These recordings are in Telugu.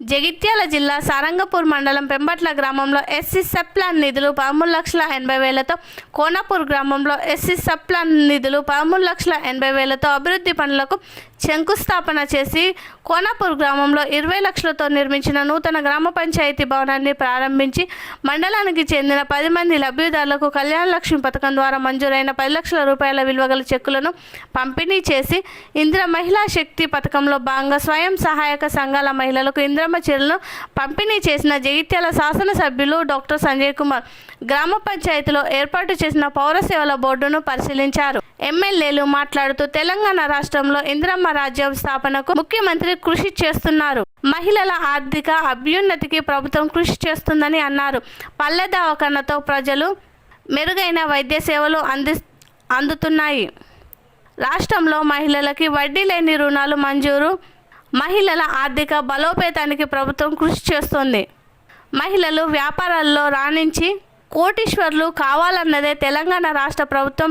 జగిత్యాల జిల్లా సారంగపూర్ మండలం పెంబట్ల గ్రామంలో ఎస్సీ సప్లాన్ నిధులు పదమూడు లక్షల ఎనభై వేలతో కోనాపూర్ గ్రామంలో ఎస్సీ సప్లాన్ నిధులు పదమూడు లక్షల ఎనభై వేలతో అభివృద్ధి పనులకు శంకుస్థాపన చేసి కోనాపూర్ గ్రామంలో ఇరవై లక్షలతో నిర్మించిన నూతన గ్రామ పంచాయతీ భవనాన్ని ప్రారంభించి మండలానికి చెందిన పది మంది లబ్ధిదారులకు కళ్యాణ లక్ష్మి పథకం ద్వారా మంజూరైన పది లక్షల రూపాయల విలువ గల చెక్కులను పంపిణీ చేసి ఇందిర మహిళా శక్తి పథకంలో భాగంగా స్వయం సహాయక సంఘాల మహిళలకు ఇంద్రమ్మ చీరలను పంపిణీ చేసిన జగిత్యాల శాసనసభ్యులు డాక్టర్ సంజయ్ కుమార్. గ్రామ పంచాయతీలో ఏర్పాటు చేసిన పౌర సేవల బోర్డును పరిశీలించారు. ఎమ్మెల్యేలు మాట్లాడుతూ తెలంగాణ రాష్ట్రంలో ఇందిరమ్మ రాజ్యం స్థాపనకు ముఖ్యమంత్రి కృషి చేస్తున్నారు. మహిళల ఆర్థిక అభ్యున్నతికి ప్రభుత్వం కృషి చేస్తుందని అన్నారు. పల్లె దవాఖానతో ప్రజలు మెరుగైన వైద్య సేవలు అంది అందుతున్నాయి. రాష్ట్రంలో మహిళలకి వడ్డీ లేని రుణాలు మంజూరు మహిళల ఆర్థిక బలోపేతానికి ప్రభుత్వం కృషి చేస్తుంది. మహిళలు వ్యాపారాల్లో రాణించి కోటీశ్వర్లు కావాలన్నదే తెలంగాణ రాష్ట్ర ప్రభుత్వం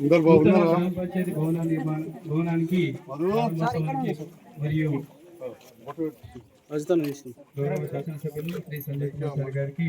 అందరు బాగున్నారా గ్రామ పంచాయతీ భవన నిర్మాణ భవనానికి ప్రారంభోత్సవానికి మరియు రాజధాని వేసింది గౌరవ శాసనసభ్యులు శ్రీ సంజయ్ కుమార్ సార్ గారికి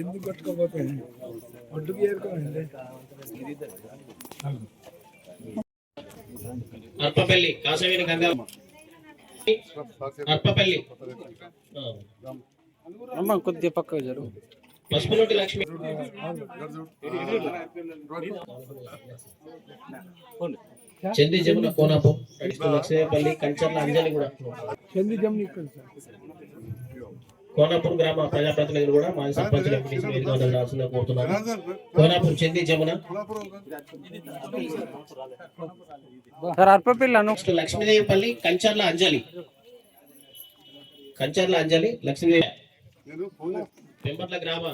ఎందుకు కట్టుకోపోతే ఒడ్డుకి ఏరుకోండి అర్పపల్లి కాసవేని గంగా అర్పపల్లి. అమ్మ కొద్దిగా పక్కగా జరుగు పసుపునోటి లక్ష్మి. చంది జమున కోనాపు లక్ష్మీపల్లి కంచర్ల అంజలి కూడా. చంది జమ్ని ఇక్కడ సార్. కోనాపూర్ గ్రామ ప్రజాప్రతినిధులు కూడా మాజీ సర్పంచ్ రావాల్సిందిగా కోరుతున్నాను. కోనాపూర్ చంది జమున. లక్ష్మీదేవిపల్లి కంచర్ల అంజలి. కంచర్ల అంజలి లక్ష్మీదేవి. పెంపట్ల గ్రామ.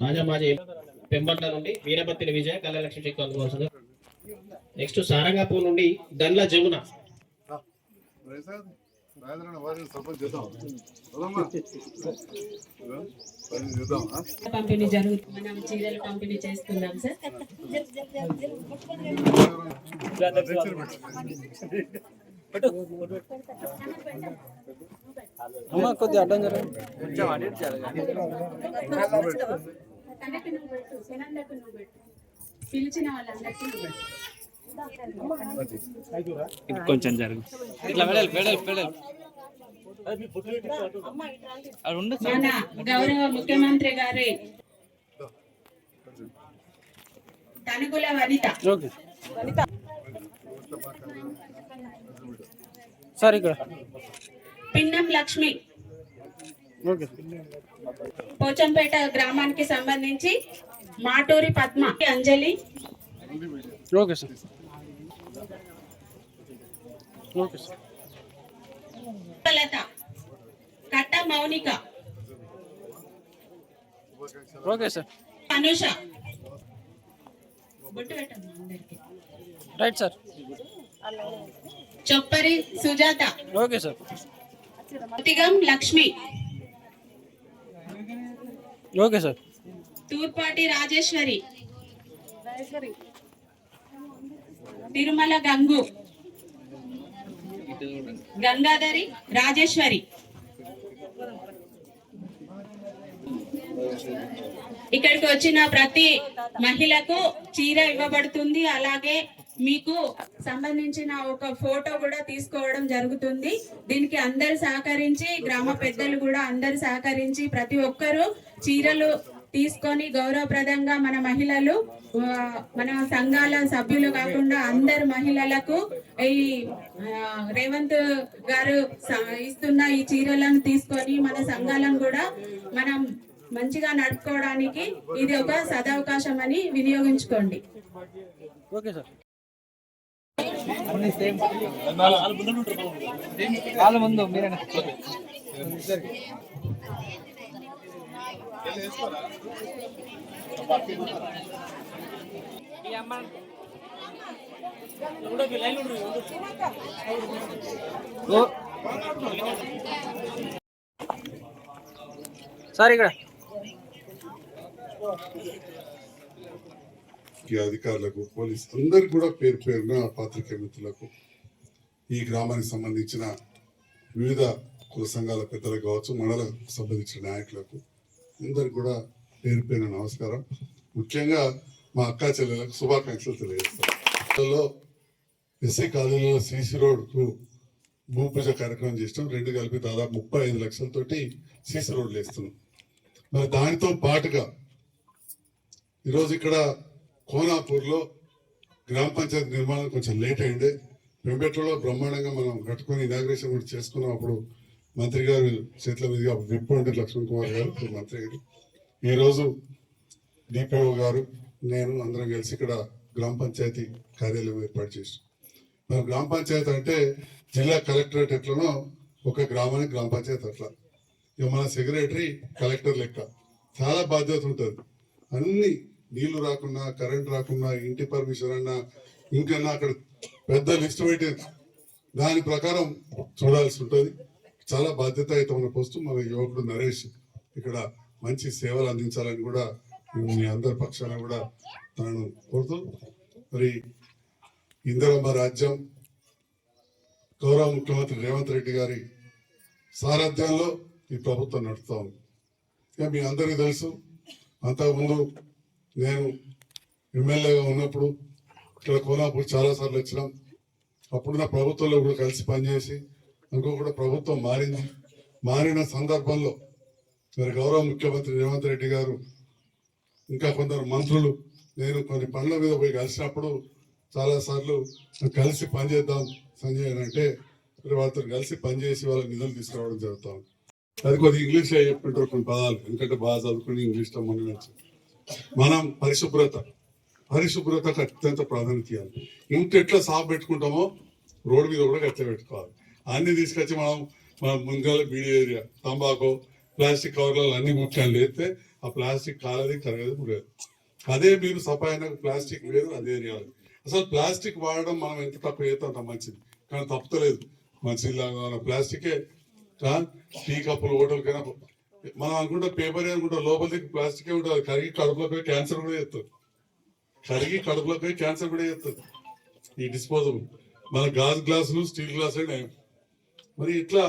రాజా మాజీ పెంపట్ల నుండి వీరపత్తిని విజయ కళ్యాణలక్ష్మి చెక్కు అందుకోవాల్సింది నెక్స్ట్ సారంగాపూర్ నుండి దండ్ల జమున. పంపిణీ జరుగుతుంది మనం చీరలు పంపిణీ చేస్తున్నాం సార్. అమ్మ కొద్దిగా అడ్డం జరగండి. పిలిచిన వాళ్ళందరికీ నువ్వు పెట్టు. ఇది కొంచెం జరుగు. ఇట్లా వెడల్ వెడల్ వెడల్ గౌరవ ముఖ్యమంత్రి గారి. తనుకుల వనిత. ఓకే. సార్ ఇక్కడ. పిన్నం లక్ష్మి. ఓకే. పోచంపేట గ్రామానికి సంబంధించి Maturi Padma. Anjali. Okay sir. Latha Katta Mounika okay sir Anusha బొట్టు పెట్టమ్మా అందరికి right sir Choppari Sujatha okay sir Tigam Lakshmi okay sir Thurpati Rajeshwari Tirumala Gangu. Gangadhari Rajeshwari. ఇక్కడికి వచ్చిన ప్రతి మహిళకు చీర ఇవ్వబడుతుంది. అలాగే మీకు సంబంధించిన ఒక ఫోటో కూడా తీసుకోవడం జరుగుతుంది. దీనికి అందరు సహకరించి గ్రామ పెద్దలు కూడా అందరు సహకరించి ప్రతి ఒక్కరూ చీరలు తీసుకొని గౌరవప్రదంగా మన మహిళలు మన సంఘాల సభ్యులు కాకుండా అందరు మహిళలకు ఈ రేవంత్ గారు ఇస్తున్న ఈ చీరలను తీసుకొని మన సంఘాలను కూడా మనం మంచిగా నడుపుకోవడానికి ఇది ఒక సదవకాశం అని వినియోగించుకోండి. Okay sir. వాళ్ళ ముందు మీరేనా? సార్ ఇక్కడ. ఈ అధికారులకు పోలీస్ అందరికి కూడా పేరు పేరున పాత్రికే మిత్రులకు ఈ గ్రామానికి సంబంధించిన వివిధ కుల సంఘాల పెద్దలకు కావచ్చు మండలకు సంబంధించిన నాయకులకు అందరికి కూడా పేరు పేరు నమస్కారం. ముఖ్యంగా మా అక్క చెల్లెలకు శుభాకాంక్షలు తెలియజేస్తాను. ఎస్సీ కాలనీలో సీసీ రోడ్కు భూమి పూజ కార్యక్రమం చేసినాం. రెండు కలిపి దాదాపు ముప్పై ఐదు లక్షలతోటి సీసీ రోడ్లు వేస్తున్నాం. మరి దానితో పాటుగా ఈరోజు ఇక్కడ కోనాపూర్లో గ్రామ పంచాయతీ నిర్మాణం కొంచెం లేట్ అయింది. వెంకటలో బ్రహ్మాండంగా మనం కట్టుకొని ఇనాగ్రేషన్ కూడా చేసుకున్నాం. అప్పుడు మంత్రి గారు చేతుల మీదుగా విప్ అంటే లక్ష్మణ్ కుమార్ గారు మంత్రి గారు. ఈరోజు డిపిఓ గారు నేను అందరం కలిసి ఇక్కడ గ్రామ పంచాయతీ కార్యాలయం ఏర్పాటు చేసాం మన గ్రామ పంచాయతీ అంటే జిల్లా కలెక్టరేట్ ఎట్లనో ఒక గ్రామానికి గ్రామ పంచాయతీ అట్లా. ఇక మన సెక్రటరీ కలెక్టర్ లెక్క. చాలా బాధ్యత ఉంటుంది. అన్ని నీళ్ళు రాకున్నా కరెంట్ రాకున్నా ఇంటి పర్మిషన్ అన్నా ఇంకన్నా అక్కడ పెద్ద లిస్ట్ పెట్టి దాని ప్రకారం చూడాల్సి ఉంటుంది. చాలా బాధ్యత అయితే మన పోస్తూ మన యువకుడు నరేష్ ఇక్కడ మంచి సేవలు అందించాలని కూడా మీ అందరి పక్షాన కూడా తనను కోరుతూ మరి ఇందిరమ్మ రాజ్యం గౌరవ ముఖ్యమంత్రి రేవంత్ రెడ్డి గారి సారథ్యంలో ఈ ప్రభుత్వం నడుస్తూ ఉంది. ఇక మీ అందరికీ తెలుసు అంతకుముందు నేను ఎమ్మెల్యేగా ఉన్నప్పుడు ఇక్కడ కోలాపూర్ చాలాసార్లు వచ్చినాం. అప్పుడున్న ప్రభుత్వంలో కూడా కలిసి పనిచేసి ఇంకో కూడా ప్రభుత్వం మారింది. మారిన సందర్భంలో మరి గౌరవ ముఖ్యమంత్రి రేవంత్ రెడ్డి గారు ఇంకా కొందరు మంత్రులు నేను కొన్ని పనుల మీద పోయి కలిసినప్పుడు చాలాసార్లు కలిసి పనిచేద్దాం సంజయ్ అని అంటే మరి వాళ్ళతో కలిసి పనిచేసి వాళ్ళ నిధులు తీసుకురావడం జరుగుతాం అది కొద్దిగా ఇంగ్లీష్ చెప్పుకుంటారు కొన్ని పదాలు ఎందుకంటే బాగా చదువుకుని ఇంగ్లీష్లో మనం మనం పరిశుభ్రత పరిశుభ్రతకు అత్యంత ప్రాధాన్యత ఇవ్వాలి. ఇంటి ఎట్లా సాఫ్ పెట్టుకుంటామో రోడ్డు మీద కూడా గట్ల పెట్టుకోవాలి. అన్ని తీసుకొచ్చి మనం మన ముందుగా మీడియా ఏరియా తంబాకు ప్లాస్టిక్ కవర్లలో అన్ని ముఖ్యాలు లేస్తే ఆ ప్లాస్టిక్ కాలది కరగదు లేదు అదే మీరు సఫాయిన ప్లాస్టిక్ లేదు అదే ఏరియాలో అసలు ప్లాస్టిక్ వాడడం మనం ఎంత తక్కువ చేస్తే అంత మంచిది. కానీ తప్పలేదు మంచిది ప్లాస్టికే. టీ కప్పులు హోటల్కైనా మనం అనుకుంటే పేపర్ అనుకుంటే లోపలికి ప్లాస్టికే ఉంటుంది. కరిగి కడుపులో పోయి క్యాన్సర్ కూడా చేస్తుంది. కరిగి కడుపులో పోయి క్యాన్సర్ కూడా చేస్తుంది. ఈ డిస్పోజబుల్. మన గాజు గ్లాసులు స్టీల్ గ్లాసులు మరి ఇట్లా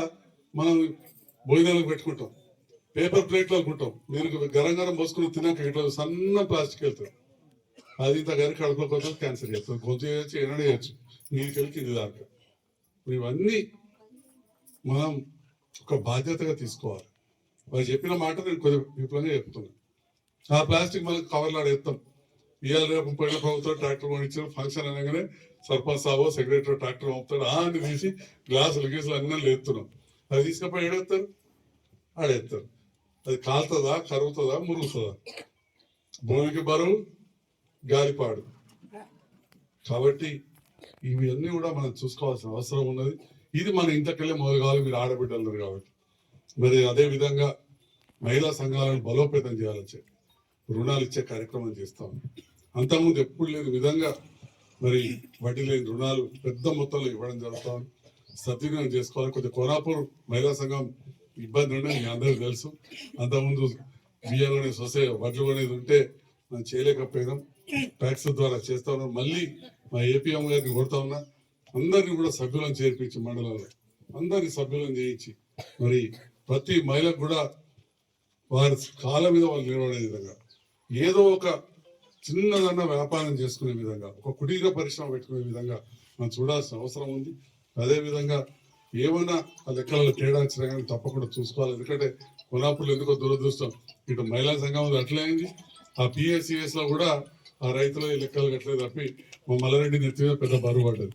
మనం భోజనాలకు పెట్టుకుంటాం. పేపర్ ప్లేట్లు అనుకుంటాం. మీరు గరం గరం పోసుకుని తినాక ఇట్లా సన్న ప్లాస్టిక్ వెళ్తాం అది ఇంత గారి కడుపులోకి వస్తుంది క్యాన్సర్ చేస్తుంది. గొంతు చేయొచ్చు ఏనాడు చేయొచ్చు. నీళ్ళకెళ్ళి కింది దాకా. ఇవన్నీ మనం ఒక బాధ్యతగా తీసుకోవాలి. వారు చెప్పిన మాట నేను కొద్దిగా విపులంగా చెప్తున్నాను ఆ ప్లాస్టిక్ మనకు కవర్లు ఆడేస్తాం ఇవాళ రేపు పోయిన ప్రభుత్వం ట్రాక్టర్ కొనిచ్చిన ఫంక్షన్ అనగానే సర్పంచ్ సాబో సెక్రటరీ ట్రాక్టర్ పంపుతాడు ఆ అని తీసి గ్లాసులు గీసులు అన్నీ లేస్తున్నాం అది తీసుకపోయి ఏడేస్తారు ఆడేస్తారు అది కాలుతుందా కరుగుతుందా మురుగుతుందా? భూమికి బరువు గాలిపాడు. కాబట్టి ఇవన్నీ కూడా మనం చూసుకోవాల్సిన అవసరం ఉన్నది. ఇది మన ఇంతకెళ్ళే మొదలు కావాలి మీరు ఆడబిడ్డలు కాబట్టి. మరి అదే విధంగా మహిళా సంఘాలను బలోపేతం చేయాలని చెప్పి రుణాలు ఇచ్చే కార్యక్రమం చేస్తాం. అంతకుముందు ఎప్పుడు లేని విధంగా మరి వడ్డీ లేని రుణాలు పెద్ద మొత్తంలో ఇవ్వడం జరుగుతుంది సద్వినియోగం చేసుకోవాలి. కొద్దిగా కోరాపూర్ మహిళా సంఘం ఇబ్బంది ఉండే మీ అందరికీ తెలుసు. అంతకుముందు బియ్యం అనేది సొసై వడ్లు అనేది ఉంటే మనం చేయలేకపోయినాం. ట్యాక్స్ ద్వారా చేస్తా ఉన్నాం. మళ్ళీ మా ఏపీఎం గారిని కొడతా ఉన్నా. అందరినీ కూడా సభ్యులను చేర్పించి మండలంలో అందరినీ సభ్యులను చేయించి మరి ప్రతి మహిళకు కూడా వారి కాళ్ళ మీద వాళ్ళు నిలబడే విధంగా ఏదో ఒక చిన్నదన్న వ్యాపారం చేసుకునే విధంగా ఒక కుటీర పరిశ్రమ పెట్టుకునే విధంగా మనం చూడాల్సిన అవసరం ఉంది. అదే విధంగా ఆ లెక్కలలో తేడా వచ్చినా కానీ తప్పకుండా చూసుకోవాలి. ఎందుకంటే కొనాపులు ఎందుకో దురదృష్టం ఇటు మహిళా సంఘం అట్లే అయింది. ఆ పిఎస్సిఎస్లో కూడా ఆ రైతుల ఈ లెక్కలు కట్టలేదు తప్పి మా మల్లారెడ్డి నెత్తి మీద పెద్ద బరువు పడ్డది.